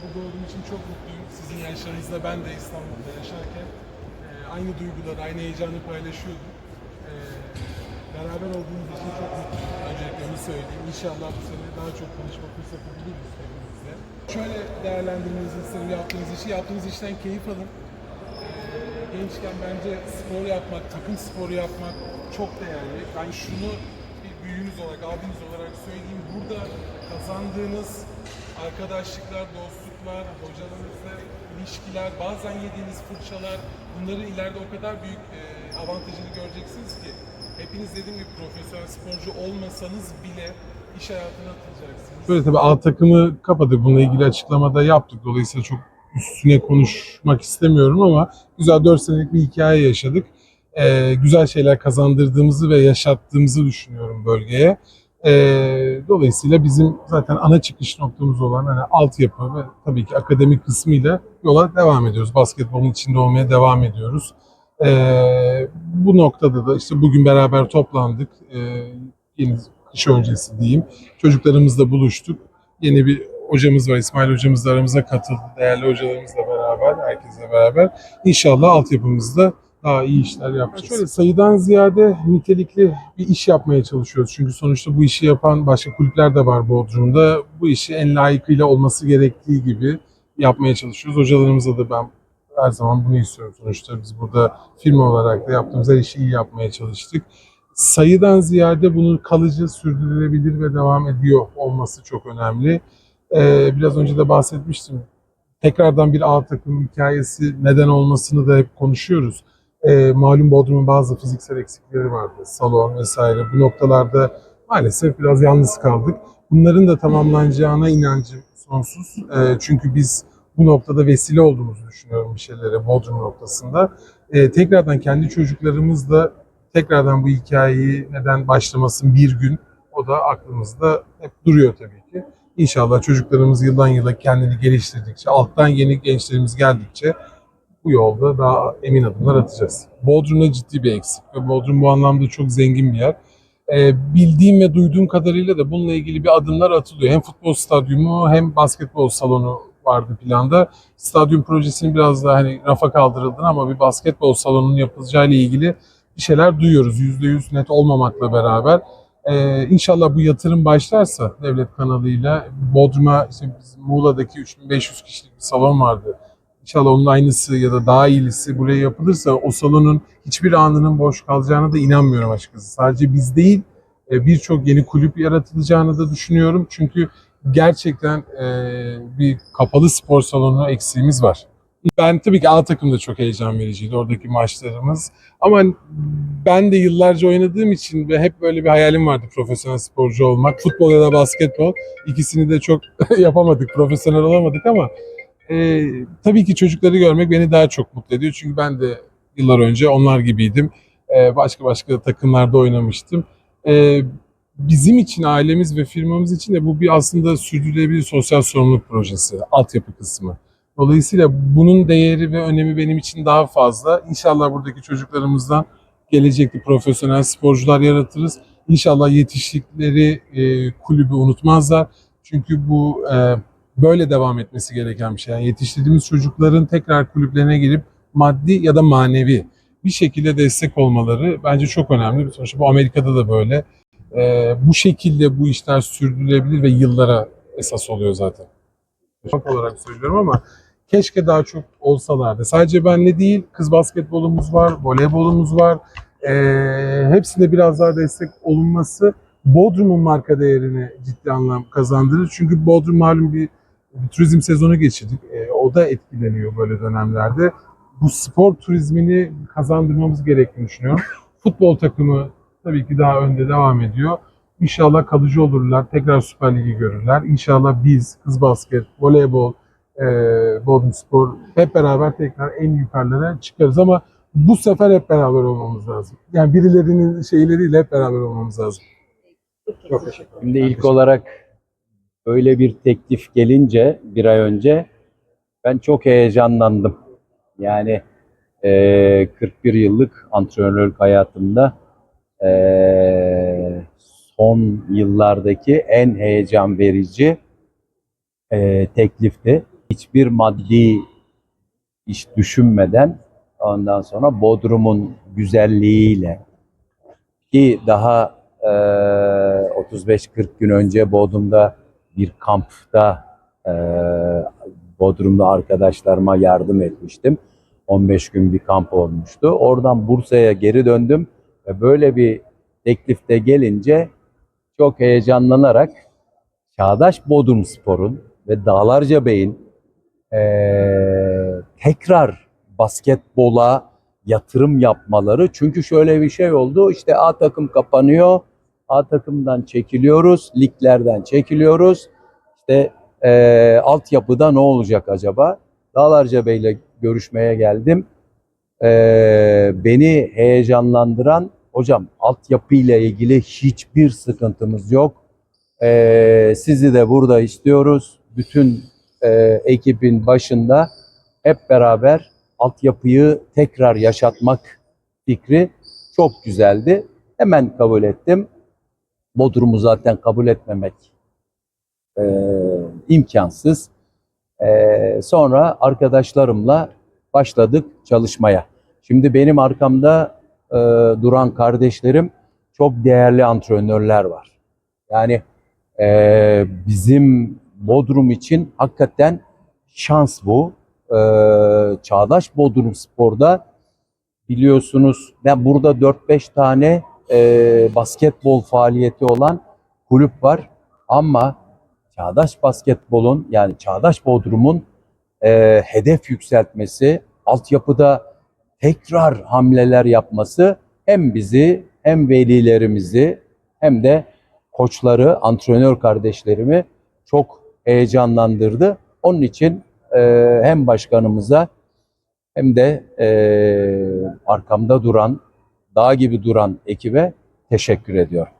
burada olduğum için çok mutluyum. Sizin yaşlarınızda ben de İstanbul'da yaşarken e, aynı duyguları, aynı heyecanı paylaşıyordum. E, beraber olduğumuz için çok mutluyum. Öncelikle onu söyleyeyim. İnşallah bu sene daha çok konuşma fırsatı buluruz hepimizle. Şöyle değerlendirmenizi isterim yaptığınız işi. Yaptığınız işten keyif alın. E, gençken bence spor yapmak, takım sporu yapmak çok değerli. Ben şunu bir büyüğünüz olarak, abiniz olarak söyleyeyim. Burada kazandığınız arkadaşlıklar, dostluklar, hocalarınızla ilişkiler, bazen yediğiniz fırçalar, bunların ileride o kadar büyük e, avantajını göreceksiniz ki hepiniz dediğim gibi profesyonel sporcu olmasanız bile iş hayatına atılacaksınız. Böyle tabii A takımı kapadık. Bununla ilgili açıklamada yaptık. Dolayısıyla çok üstüne konuşmak istemiyorum ama güzel 4 senelik bir hikaye yaşadık. Ee, güzel şeyler kazandırdığımızı ve yaşattığımızı düşünüyorum bölgeye. Ee, dolayısıyla bizim zaten ana çıkış noktamız olan hani altyapı ve tabii ki akademik kısmıyla yola devam ediyoruz. Basketbolun içinde olmaya devam ediyoruz. Ee, bu noktada da işte bugün beraber toplandık. Ee, yeni kış öncesi diyeyim. Çocuklarımızla buluştuk. Yeni bir hocamız var. İsmail hocamız da aramıza katıldı. Değerli hocalarımızla beraber, herkesle beraber. İnşallah altyapımızda daha iyi işler yapacağız. Şöyle sayıdan ziyade nitelikli bir iş yapmaya çalışıyoruz. Çünkü sonuçta bu işi yapan başka kulüpler de var Bodrum'da. Bu işi en layıkıyla olması gerektiği gibi yapmaya çalışıyoruz. Hocalarımıza da ben her zaman bunu istiyorum. Sonuçta biz burada firma olarak da yaptığımız her işi iyi yapmaya çalıştık. Sayıdan ziyade bunun kalıcı, sürdürülebilir ve devam ediyor olması çok önemli. Ee, biraz önce de bahsetmiştim. Tekrardan bir A takım hikayesi neden olmasını da hep konuşuyoruz. Ee, malum Bodrum'un bazı fiziksel eksikleri vardı. Salon vesaire. Bu noktalarda maalesef biraz yalnız kaldık. Bunların da tamamlanacağına inancım sonsuz. Ee, çünkü biz bu noktada vesile olduğumuzu düşünüyorum bir şeylere Bodrum noktasında. Ee, tekrardan kendi çocuklarımızla tekrardan bu hikayeyi neden başlamasın bir gün o da aklımızda hep duruyor tabii ki. İnşallah çocuklarımız yıldan yıla kendini geliştirdikçe, alttan yeni gençlerimiz geldikçe bu yolda daha emin adımlar atacağız. Bodrum'da ciddi bir eksik ve Bodrum bu anlamda çok zengin bir yer. Ee, bildiğim ve duyduğum kadarıyla da bununla ilgili bir adımlar atılıyor. Hem futbol stadyumu hem basketbol salonu vardı planda. Stadyum projesinin biraz daha hani rafa kaldırıldığını ama bir basketbol salonunun yapılacağıyla ilgili bir şeyler duyuyoruz. %100 net olmamakla beraber. Ee, inşallah bu yatırım başlarsa devlet kanalıyla Bodrum'a işte Muğla'daki 3500 kişilik bir salon vardı. İnşallah onun aynısı ya da daha iyisi buraya yapılırsa o salonun hiçbir anının boş kalacağına da inanmıyorum açıkçası. Sadece biz değil e, birçok yeni kulüp yaratılacağını da düşünüyorum. Çünkü gerçekten e, bir kapalı spor salonu eksiğimiz var. Ben tabii ki A takım da çok heyecan vericiydi oradaki maçlarımız. Ama ben de yıllarca oynadığım için ve hep böyle bir hayalim vardı profesyonel sporcu olmak. Futbol ya da basketbol. İkisini de çok yapamadık, profesyonel olamadık ama e, tabii ki çocukları görmek beni daha çok mutlu ediyor. Çünkü ben de yıllar önce onlar gibiydim. E, başka başka takımlarda oynamıştım. E, bizim için, ailemiz ve firmamız için de bu bir aslında sürdürülebilir sosyal sorumluluk projesi, altyapı kısmı. Dolayısıyla bunun değeri ve önemi benim için daha fazla. İnşallah buradaki çocuklarımızdan gelecekte profesyonel sporcular yaratırız. İnşallah yetiştikleri e, kulübü unutmazlar. Çünkü bu e, böyle devam etmesi gereken bir şey. Yani yetiştirdiğimiz çocukların tekrar kulüplerine girip maddi ya da manevi bir şekilde destek olmaları bence çok önemli. Sonuçta bu Amerika'da da böyle. E, bu şekilde bu işler sürdürülebilir ve yıllara esas oluyor zaten. Çok olarak söylüyorum ama keşke daha çok olsalardı. Sadece benle değil, kız basketbolumuz var, voleybolumuz var. Ee, hepsinde biraz daha destek olunması Bodrum'un marka değerini ciddi anlam kazandırır. Çünkü Bodrum malum bir, bir turizm sezonu geçirdik. Ee, o da etkileniyor böyle dönemlerde. Bu spor turizmini kazandırmamız gerektiğini düşünüyorum. Futbol takımı tabii ki daha önde devam ediyor. İnşallah kalıcı olurlar, tekrar Süper Lig'i görürler. İnşallah biz, kız basket, voleybol, e, Bodrum Spor hep beraber tekrar en yukarılara çıkarız ama bu sefer hep beraber olmamız lazım. Yani birilerinin şeyleriyle hep beraber olmamız lazım. Çok teşekkür ederim. Şimdi ilk olarak öyle bir teklif gelince bir ay önce ben çok heyecanlandım. Yani eee, 41 yıllık antrenörlük hayatımda eee, son yıllardaki en heyecan verici eee, teklifti. hiçbir maddi iş düşünmeden ondan sonra Bodrum'un güzelliğiyle ki daha e, 35-40 gün önce Bodrum'da bir kampta e, Bodrum'da arkadaşlarıma yardım etmiştim. 15 gün bir kamp olmuştu. Oradan Bursa'ya geri döndüm ve böyle bir teklifte gelince çok heyecanlanarak Çağdaş Bodrum Spor'un ve Dağlarca Bey'in eee, tekrar basketbola yatırım yapmaları. Çünkü şöyle bir şey oldu. İşte A takım kapanıyor. A takımdan çekiliyoruz. Liglerden çekiliyoruz. İşte eee altyapıda ne olacak acaba? Dağlarca Bey'le görüşmeye geldim. Eee, beni heyecanlandıran hocam altyapıyla ilgili hiçbir sıkıntımız yok. Eee, sizi de burada istiyoruz. Bütün eee, ekibin başında hep beraber altyapıyı tekrar yaşatmak fikri çok güzeldi. Hemen kabul ettim. Bodrum'u zaten kabul etmemek eee, imkansız. Eee, sonra arkadaşlarımla başladık çalışmaya. Şimdi benim arkamda eee, duran kardeşlerim çok değerli antrenörler var. Yani eee, bizim Bodrum için hakikaten şans bu. Eee, Çağdaş Bodrum Spor'da biliyorsunuz ben burada 4-5 tane eee, basketbol faaliyeti olan kulüp var. Ama Çağdaş Basketbol'un yani Çağdaş Bodrum'un eee, hedef yükseltmesi, altyapıda tekrar hamleler yapması hem bizi hem velilerimizi hem de koçları, antrenör kardeşlerimi çok heyecanlandırdı. Onun için eee, hem başkanımıza hem de eee, arkamda duran, dağ gibi duran ekibe teşekkür ediyorum.